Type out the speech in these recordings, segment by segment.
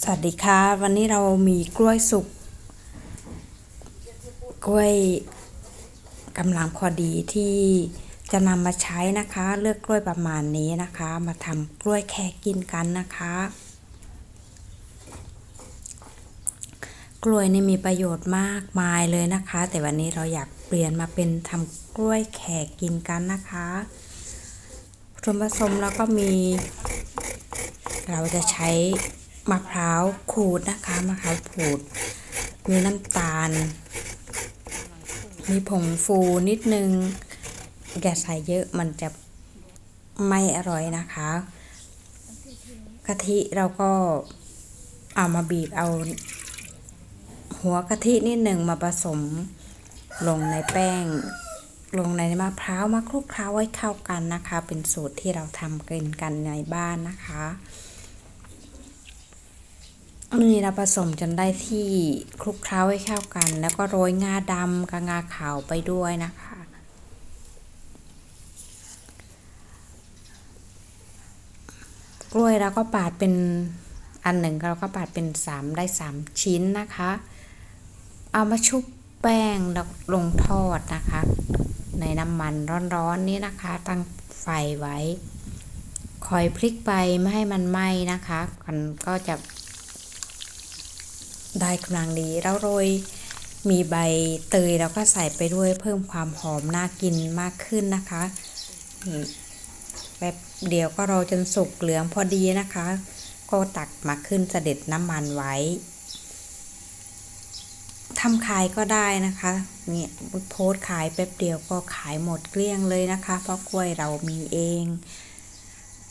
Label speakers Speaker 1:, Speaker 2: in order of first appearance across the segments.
Speaker 1: สวัสดีค่ะ วันนี้เรามีกล้วยสุก กล้วยกำลังพอดีที่จะนำมาใช้นะคะ เลือกกล้วยประมาณนี้นะคะ มาทำกล้วยแขกกินกันนะคะ กล้วยนี่มีประโยชน์มากมายเลยนะคะ แต่วันนี้เราอยากเปลี่ยนมาเป็นทำกล้วยแขกกินกันนะคะส่วนผสมแล้วก็มี เราจะใช้ มะพร้าวขูดนะคะมะพร้าวขูด มีน้ำตาล มีผงฟูนิดนึง อย่าใส่เยอะมันจะไม่อร่อยนะคะ กะทิเราก็เอามาบีบเอา หัวกะทินิดหนึ่งมาผสมลงในแป้ง ลงในมะพร้าวมาคลุกเคล้าไว้เข้ากันนะคะ เป็นสูตรที่เราทำกินกันในบ้านนะคะ นี่เราผสมจนได้ที่คลุกเคล้าให้เข้ากัน แล้วก็โรยงาดำกับงาขาวไปด้วยนะคะ กล้วยเราก็ปาดเป็นอันหนึ่งเราก็ปาดเป็นสามได้สามชิ้นนะคะ เอามาชุบแป้งแล้วลงทอดนะคะ ในน้ำมันร้อนๆนี้นะคะ ตั้งไฟไว้ คอยพลิกไปไม่ให้มันไหม้นะคะมันก็จะ ได้กำลังดีแล้วโรยมีใบเตยแล้วก็ใส่ไปด้วยเพิ่มความหอมน่ากินมากขึ้นนะคะนี่แบบเดียวก็รอจนสุกเหลืองพอดีนะคะ ก็ตักมาขึ้นเสด็จน้ำมันไว้ทำขายก็ได้นะคะเนี่ยโพสขายแป๊บเดียวก็ขายหมดเกลี้ยงเลยนะคะ เพราะกล้วยเรามีเอง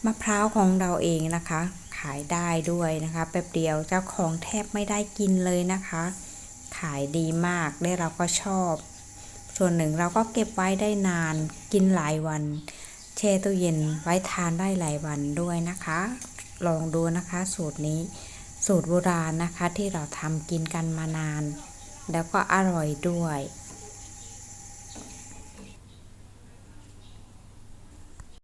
Speaker 1: มะพร้าวของเราเองนะคะ ขายได้ด้วยนะคะแป๊บเดียวเจ้าของแทบไม่ได้กินเลยนะคะ ขายดีมากได้เราก็ชอบ ส่วนหนึ่งเราก็เก็บไว้ได้นานกินหลายวัน แช่ตู้เย็นไว้ทานได้หลายวันด้วยนะคะ ลองดูนะคะสูตรนี้สูตรโบราณนะคะที่เราทำกินกันมานาน แล้วก็อร่อยด้วย